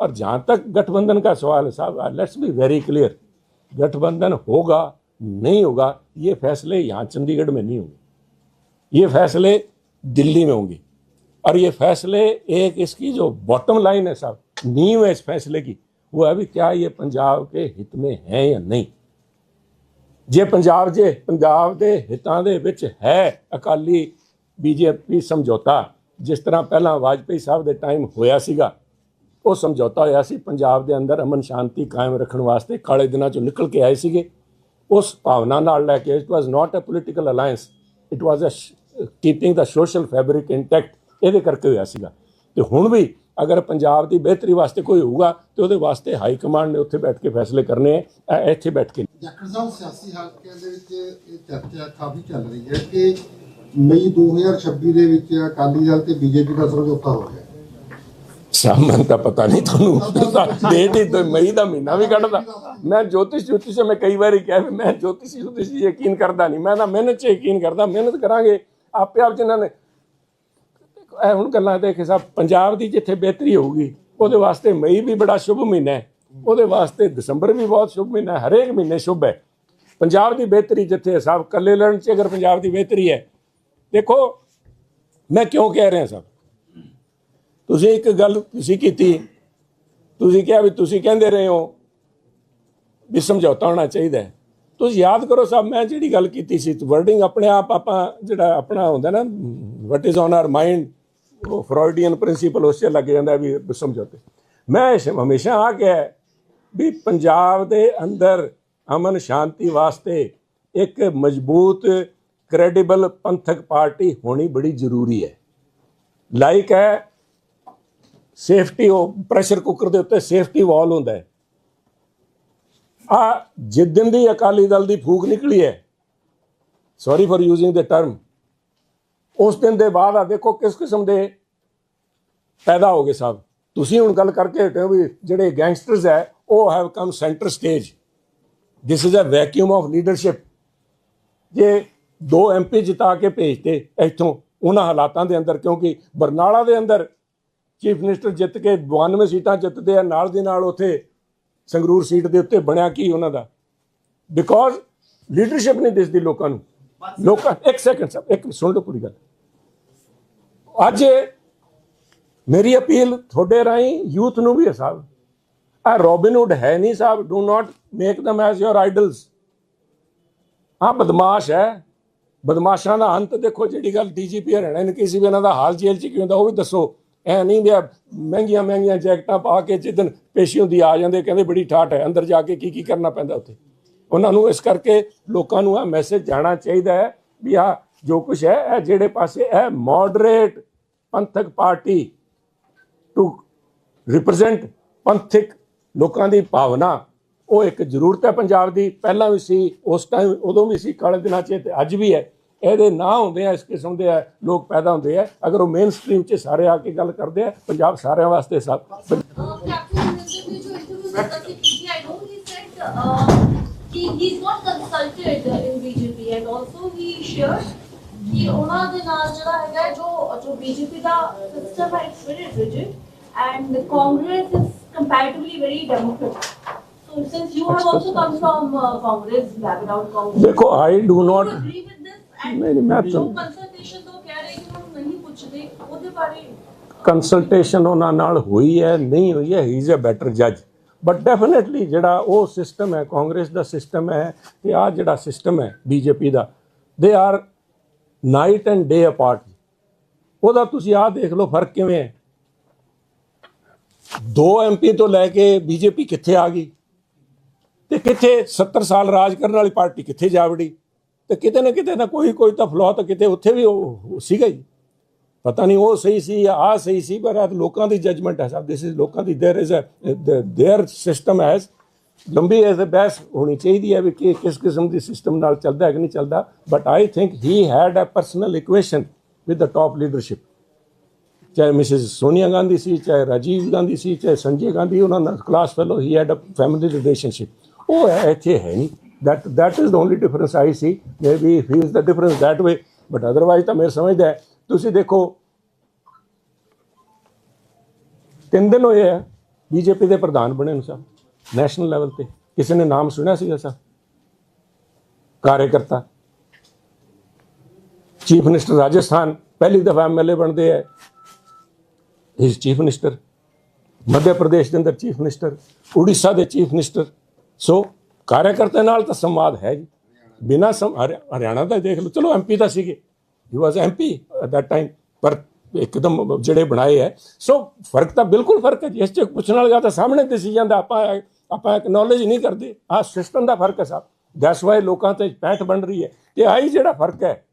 और जहां तक गठबंधन का सवाल है साहब लेट्स बी वेरी क्लियर गठबंधन होगा नहीं होगा ये फैसले यहाँ चंडीगढ़ में नहीं होंगे ये फैसले दिल्ली में होंगे और ये फैसले एक इसकी जो बॉटम लाइन है साहब नींव है इस फैसले की वो है भी क्या ये पंजाब के हित में है या नहीं ਜੇ ਪੰਜਾਬ ਜੇ ਪੰਜਾਬ ਦੇ ਹਿੱਤਾਂ ਦੇ ਵਿੱਚ ਹੈ ਅਕਾਲੀ ਬੀਜੇਪੀ ਸਮਝੌਤਾ ਜਿਸ ਤਰ੍ਹਾਂ ਪਹਿਲਾਂ ਵਾਜਪੇਈ ਸਾਹਿਬ ਦੇ ਟਾਈਮ ਹੋਇਆ ਸੀਗਾ ਉਹ ਸਮਝੌਤਾ ਹੋਇਆ ਸੀ, ਪੰਜਾਬ ਦੇ ਅੰਦਰ ਅਮਨ ਸ਼ਾਂਤੀ ਕਾਇਮ ਰੱਖਣ ਵਾਸਤੇ ਕਾਲੇ ਦਿਨਾਂ ਚੋਂ ਨਿਕਲ ਕੇ ਆਏ ਸੀਗੇ। ਉਸ ਭਾਵਨਾ ਨਾਲ ਲੈ ਕੇ it was not a political alliance it was a keeping the social fabric intact ਇਹਦੇ ਕਰਕੇ ਹੋਇਆ ਸੀਗਾ। ਤੇ ਹੁਣ ਵੀ ਅਗਰ ਪੰਜਾਬ ਦੀ ਬਿਹਤਰੀ ਵਾਸਤੇ ਕੋਈ ਹੋਊਗਾ, ਤੇ ਉਹਦੇ ਵਾਸਤੇ ਹਾਈ ਕਮਾਂਡ ਨੇ ਉੱਥੇ ਬੈਠ ਕੇ ਫੈਸਲੇ ਕਰਨੇ ਆ ਇੱਥੇ ਬੈਠ ਕੇ। ਜਾਖੜ ਸਾਹਿਬ, ਸਿਆਸੀ ਹਲਕਿਆਂ ਦੇ ਵਿੱਚ ਇਹ ਚਰਚਾ ਕਾਫੀ ਚੱਲ ਰਹੀ ਹੈ ਕਿ ਮਈ 2026 ਦੇ ਵਿੱਚ ਅਕਾਲੀ ਦਲ ਤੇ ਬੀਜੇਪੀ ਦਾ ਸਮਝੌਤਾ ਹੋ ਗਿਆ। ਸਾਮਨ ਦਾ ਪਤਾ ਨਹੀਂ ਤੁਹਾਨੂੰ। ਡੇਟ ਹੀ ਤਾਂ ਮਈ ਦਾ ਮਹੀਨਾ ਵੀ ਕੱਢਦਾ। ਮੈਂ ਜੋਤਿਸ਼ ਜੋਤਿਸ਼ ਮੈਂ ਕਈ ਵਾਰੀ ਕਿਹਾ ਵੀ ਮੈਂ ਜੋਤਿਸ਼ ਜੋਤਿਸ਼ ਯਕੀਨ ਕਰਦਾ ਨਹੀਂ। ਮੈਂ ਤਾਂ ਮਿਹਨਤ 'ਚ ਯਕੀਨ ਕਰਦਾ, ਮਿਹਨਤ ਕਰਾਂਗੇ। ਆਪੇ ਆਪ ਜਿਨ੍ਹਾਂ ਨੇ ਇਹ ਹੁਣ ਗੱਲਾਂ ਦੇਖੇ ਕੇ ਸਾਹਿਬ ਪੰਜਾਬ ਦੀ ਜਿੱਥੇ ਬਿਹਤਰੀ ਹੋਊਗੀ, ਉਹਦੇ ਵਾਸਤੇ ਮਈ ਵੀ ਬੜਾ ਸ਼ੁਭ ਮਹੀਨਾ ਹੈ। ਉਹਦੇ ਵਾਸਤੇ ਦਸੰਬਰ ਵੀ ਬਹੁਤ ਸ਼ੁਭ ਮਹੀਨਾ ਹੈ। ਹਰੇਕ ਮਹੀਨੇ ਸ਼ੁਭ ਹੈ। ਪੰਜਾਬ ਦੀ ਬਿਹਤਰੀ ਜਿੱਥੇ ਹੈ ਸਾਹਿਬ ਕੱਲੇ ਲੜਨ 'ਚ ਅਗਰ ਪੰਜਾਬ ਦੀ ਬਿਹਤਰੀ ਹੈ। ਦੇਖੋ, ਮੈਂ ਕਿਉਂ ਕਹਿ ਰਿਹਾ ਸਾਹਿਬ ਤੁਸੀਂ ਇੱਕ ਗੱਲ ਤੁਸੀਂ ਕੀਤੀ, ਤੁਸੀਂ ਕਿਹਾ ਵੀ ਤੁਸੀਂ ਕਹਿੰਦੇ ਰਹੇ ਹੋ ਵੀ ਸਮਝੌਤਾ ਹੋਣਾ ਚਾਹੀਦਾ ਤੁਸੀਂ ਯਾਦ ਕਰੋ ਸਾਹਿਬ ਮੈਂ ਜਿਹੜੀ ਗੱਲ ਕੀਤੀ ਸੀ ਵਰਡਿੰਗ ਆਪਣੇ ਆਪ, ਆਪਾਂ ਜਿਹੜਾ ਆਪਣਾ ਹੁੰਦਾ ਨਾ what is on our mind ਉਹ ਫਰੋਇਡੀਅਨ ਪ੍ਰਿੰਸੀਪਲ ਉਸ 'ਚ ਲੱਗ ਜਾਂਦਾ ਵੀ ਸਮਝੌਤੇ। ਮੈਂ ਹਮੇਸ਼ਾ ਆ ਗਿਆ ਵੀ ਪੰਜਾਬ ਦੇ ਅੰਦਰ ਅਮਨ ਸ਼ਾਂਤੀ ਵਾਸਤੇ ਇੱਕ ਮਜ਼ਬੂਤ ਕ੍ਰੈਡੀਬਲ ਪੰਥਕ ਪਾਰਟੀ ਹੋਣੀ ਬੜੀ ਜ਼ਰੂਰੀ ਹੈ। ਲਾਈਕ ਹੈ ਸੇਫਟੀ ਉਹ ਪ੍ਰੈਸ਼ਰ ਕੁੱਕਰ ਦੇ ਉੱਤੇ ਸੇਫਟੀ ਵਾਲ ਹੁੰਦਾ ਹੈ। ਆ ਜਿੱਦਨ ਦੀ ਅਕਾਲੀ ਦਲ ਦੀ ਫੂਕ ਨਿਕਲੀ ਹੈ sorry for using the term ਉਸ ਦਿਨ ਦੇ ਬਾਅਦ ਆ ਦੇਖੋ ਕਿਸ ਕਿਸਮ ਦੇ ਪੈਦਾ ਹੋ ਗਏ ਸਾਹਿਬ। ਤੁਸੀਂ ਹੁਣ ਗੱਲ ਕਰਕੇ ਹਟੇ ਵੀ ਜਿਹੜੇ ਗੈਂਗਸਟਰਸ ਹੈ, ਉਹ have come centre stage this is a vacuum of leadership ਜੇ ਦੋ ਐਮਪੀ ਜਿਤਾ ਕੇ ਭੇਜਤੇ ਇੱਥੋਂ, ਉਹਨਾਂ ਹਾਲਾਤਾਂ ਦੇ ਅੰਦਰ, ਕਿਉਂਕਿ ਬਰਨਾਲਾ ਦੇ ਅੰਦਰ ਚੀਫ ਮਿਨਿਸਟਰ ਜਿੱਤ ਕੇ 92 ਸੀਟਾਂ ਜਿੱਤਦੇ ਆ, ਨਾਲ ਦੀ ਨਾਲ ਉਥੇ ਸੰਗਰੂਰ ਸੀਟ ਦੇ ਉੱਤੇ ਬਣਿਆ ਕੀ ਉਹਨਾਂ ਦਾ? ਬਿਕੋਜ਼ ਲੀਡਰਸ਼ਿਪ ਨਹੀਂ ਦਿਸਦੀ ਲੋਕਾਂ ਨੂੰ। ਲੋਕਾਂ, ਇੱਕ ਸੈਕਿੰਡ ਸਾਹਿਬ ਇੱਕ ਸੁਣ ਲਓ ਪੂਰੀ ਗੱਲ। ਅੱਜ ਮੇਰੀ ਅਪੀਲ ਤੁਹਾਡੇ ਰਾਹੀਂ, ਯੂਥ ਨੂੰ ਵੀ ਹੈ ਸਾਹਿਬ। ਆ ਰੋਬਿਨਹੁੱਡ ਹੈ ਨਹੀਂ ਸਾਹਿਬ do not make them as your idols ਹਾਂ ਬਦਮਾਸ਼ ਹੈ। ਬਦਮਾਸ਼ਾਂ ਦਾ ਅੰਤ ਦੇਖੋ ਜਿਹੜੀ ਗੱਲ ਡੀਜੀਪੀ ਹਰਿਆਣਾ ਨੇ ਕਿਸੇ ਵੀ ਇਹਨਾਂ ਦਾ ਹਾਲ ਜੇਲ੍ਹ ਚ ਕੀ ਹੁੰਦਾ, ਉਹ ਵੀ ਦੱਸੋ। ਐ ਨਹੀਂ ਵੀ ਆਹ ਮਹਿੰਗੀਆਂ ਮਹਿੰਗੀਆਂ ਜੈਕਟਾਂ ਪਾ ਕੇ ਜਿੱਦਨ ਪੇਸ਼ੀ ਹੁੰਦੀ ਆ ਜਾਂਦੇ, ਕਹਿੰਦੇ ਬੜੀ ਠਾਠ ਹੈ, ਅੰਦਰ ਜਾ ਕੇ ਕੀ ਕੀ ਕਰਨਾ ਪੈਂਦਾ ਉੱਥੇ? ਉਹਨਾਂ ਨੂੰ ਇਸ ਕਰਕੇ ਲੋਕਾਂ ਨੂੰ ਆ ਮੈਸੇਜ ਜਾਣਾ ਚਾਹੀਦਾ ਹੈ ਵੀ ਆ ਜੋ ਕੁਝ ਹੈ, ਇਹ ਜਿਹੜੇ ਪਾਸੇ ਇਹ ਮੋਡਰੇਟ ਪੰਥਕ ਪਾਰਟੀ ਟੂ ਰਿਪਰੈਜ਼ੈਂਟ ਪੰਥਕ ਲੋਕਾਂ ਦੀ ਭਾਵਨਾ, ਉਹ ਇੱਕ ਜ਼ਰੂਰਤ ਹੈ ਪੰਜਾਬ ਦੀ, ਪਹਿਲਾਂ ਵੀ ਸੀ, ਉਸ ਟਾਈਮ ਉਦੋਂ ਵੀ ਸੀ, ਕਾਲੇ ਦਿਨਾਂ 'ਚ ਤੇ ਅੱਜ ਵੀ ਹੈ। ਇਹਦੇ ਨਾ ਹੁੰਦੇ ਆ ਇਸ ਕਿਸਮ ਦੇ ਆ ਲੋਕ ਪੈਦਾ ਹੁੰਦੇ ਆ ਅਗਰ ਉਹ ਮੇਨ ਸਟ੍ਰੀਮ 'ਚ ਸਾਰੇ ਆ ਕੇ ਗੱਲ ਕਰਦੇ ਆ ਪੰਜਾਬ ਸਾਰਿਆਂ ਵਾਸਤੇ ਸਭ Uh, C he said uh, he he's not consulted uh, in BJP and also he shared ਕਿ ਉਹਨਾਂ ਦੇ ਨਾਲ ਜਿਹੜਾ ਹੈਗਾ ਜੋ ਜੋ BJP ਦਾ ਸਿਸਟਮ ਹੈ it's very rigid and the Congress is comparatively very democratic. So since you have also come from uh, Congress background, Congress, ਦੇਖੋ ਆਈ ਡੂ do ਨਾਟ ਨਹੀਂ, ਮੈਂ ਜੋ ਤਾਂ- consultation ਤੋਂ ਕਹਿ ਰਹੇ ਕਿ ਹੁਣ ਨਹੀਂ ਪੁੱਛਦੇ ਉਹਦੇ ਬਾਰੇ ਕੰਸਲਟੇਸ਼ਨ ਉਹਨਾਂ ਨਾਲ ਹੋਈ ਹੈ ਨਹੀਂ ਹੋਈ ਹੈ ਹੀ ਇਜ਼ ਅ ਬੈਟਰ ਜੱਜ ਬਟ ਡੈਫੀਨਿਟਲੀ ਜਿਹੜਾ ਉਹ ਸਿਸਟਮ ਹੈ ਕਾਂਗਰਸ ਦਾ ਸਿਸਟਮ ਹੈ ਤੇ ਆ ਜਿਹੜਾ ਸਿਸਟਮ ਹੈ BJP the they are night and day apart ਉਹਦਾ ਤੁਸੀਂ ਆਹ ਦੇਖ ਲਓ ਫ਼ਰਕ ਕਿਵੇਂ ਹੈ। ਦੋ ਐਮਪੀ ਤੋਂ ਲੈ ਕੇ ਬੀਜੇਪੀ ਕਿੱਥੇ ਆ ਗਈ? ਤੇ ਕਿੱਥੇ 70 ਸਾਲ ਰਾਜ ਕਰਨ ਵਾਲੀ ਪਾਰਟੀ ਕਿੱਥੇ ਜਾ ਵੜੀ? ਤੇ ਕਿਤੇ ਨਾ ਕਿਤੇ ਨਾ ਕੋਈ ਕੋਈ ਤਾਂ ਫਲੋ ਤਾਂ ਕਿਤੇ ਉੱਥੇ ਵੀ ਉਹ ਉਹ ਸੀਗਾ ਹੀ ਪਤਾ ਨਹੀਂ ਉਹ ਸਹੀ ਸੀ ਜਾਂ ਆ ਸਹੀ ਸੀ ਪਰ ਇਹ ਲੋਕਾਂ ਦੀ ਜਜਮੈਂਟ ਹੈ ਸਭ ਦਿਸ ਇਜ਼ ਲੋਕਾਂ ਦੀ there is a there system has ਲੰਬੀ ਐਜ਼ ਅ ਬੈਸ ਹੋਣੀ ਚਾਹੀਦੀ ਹੈ ਵੀ ਕਿ ਕਿਸ ਕਿਸਮ ਦੀ ਸਿਸਟਮ ਨਾਲ ਚੱਲਦਾ ਹੈ ਕਿ ਨਹੀਂ ਚੱਲਦਾ but I think he had a personal equation with the top leadership ਚਾਹੇ ਮਿਸਿਸ ਸੋਨੀਆ ਗਾਂਧੀ ਸੀ ਚਾਹੇ ਰਾਜੀਵ ਗਾਂਧੀ ਸੀ ਚਾਹੇ ਸੰਜੇ ਗਾਂਧੀ ਉਹਨਾਂ ਨਾਲ class fellow he had a family relationship ਉਹ ਹੈ ਇੱਥੇ ਹੈ ਨਹੀਂ That that is the only difference i see. Maybe he feels the difference that way but otherwise ਤਾਂ ਮੈਂ ਸਮਝਦਾ ਹੈ, ਤੁਸੀਂ ਦੇਖੋ ਤਿੰਨ ਦਿਨ ਹੋਏ ਆ ਬੀਜੇਪੀ ਦੇ ਪ੍ਰਧਾਨ ਬਣੇ ਨੇ ਸਾਹਿਬ ਨੈਸ਼ਨਲ ਲੈਵਲ ਤੇ। ਕਿਸੇ ਨੇ ਨਾਮ ਸੁਣਿਆ ਸੀਗਾ ਸਾਹਿਬ ਕਾਰਜਕਰਤਾ। ਚੀਫ ਮਿਨਿਸਟਰ ਰਾਜਸਥਾਨ ਪਹਿਲੀ ਦਫਾ ਐਮਐਲਏ ਬਣਦੇ ਹੈ ਇਸ ਚੀਫ ਮਿਨਿਸਟਰ ਮੱਧ ਪ੍ਰਦੇਸ਼ ਦੇ ਅੰਦਰ ਚੀਫ ਮਿਨਿਸਟਰ ਉੜੀਸਾ ਦੇ ਚੀਫ ਮਿਨਿਸਟਰ ਸੋ ਕਾਰਜਕਰਤਾ ਨਾਲ ਤਾਂ ਸੰਵਾਦ ਹੈ ਜੀ। ਬਿਨਾ ਸਮ ਹਰਿ- ਹਰਿਆਣਾ ਦਾ ਦੇਖ ਲਓ, ਚਲੋ ਐਮਪੀ ਦਾ ਸੀਗੇ। He was MP at that time ਪਰ ਇੱਕਦਮ ਜਿਹੜੇ ਬਣਾਏ ਹੈ। ਸੋ ਫ਼ਰਕ ਤਾਂ ਬਿਲਕੁਲ ਫ਼ਰਕ ਹੈ ਜੀ। ਇਸ ਚ ਪੁੱਛਣ ਵਾਲਾ ਤਾਂ ਸਾਹਮਣੇ ਦਿਸੀ ਜਾਂਦਾ, ਆਪਾਂ ਆਪਾਂ ਐਕਨੋਲੇਜ ਨਹੀਂ ਕਰਦੇ। ਆਹ ਸਿਸਟਮ ਦਾ ਫ਼ਰਕ ਹੈ ਸਾਹਿਬ ਦੈਟਸ ਵਾਈ ਲੋਕਾਂ ਤੇ ਪੈਂਠ ਬਣ ਰਹੀ ਹੈ ਤੇ ਆਹੀ ਜਿਹੜਾ ਫ਼ਰਕ ਹੈ।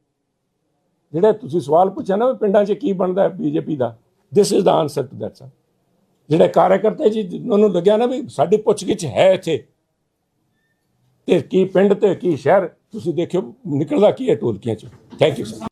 ਜਿਹੜੇ ਤੁਸੀਂ ਸਵਾਲ ਪੁੱਛਿਆ ਨਾ ਵੀ ਪਿੰਡਾਂ 'ਚ ਕੀ ਬਣਦਾ ਹੈ BJP the this is the answer to that sir ਜਿਹੜੇ ਕਾਰਜਕਰਤਾ ਜੀ ਉਹਨਾਂ ਨੂੰ ਲੱਗਿਆ ਨਾ ਵੀ ਸਾਡੀ ਪੁੱਛਗਿੱਛ ਹੈ ਇੱਥੇ। ਤੇ ਕੀ ਪਿੰਡ ਤੇ ਕੀ ਸ਼ਹਿਰ, ਤੁਸੀਂ ਦੇਖਿਓ ਨਿਕਲਦਾ ਕੀ ਹੈ ਟੋਲਕੀਆਂ 'ਚ। Thank you sir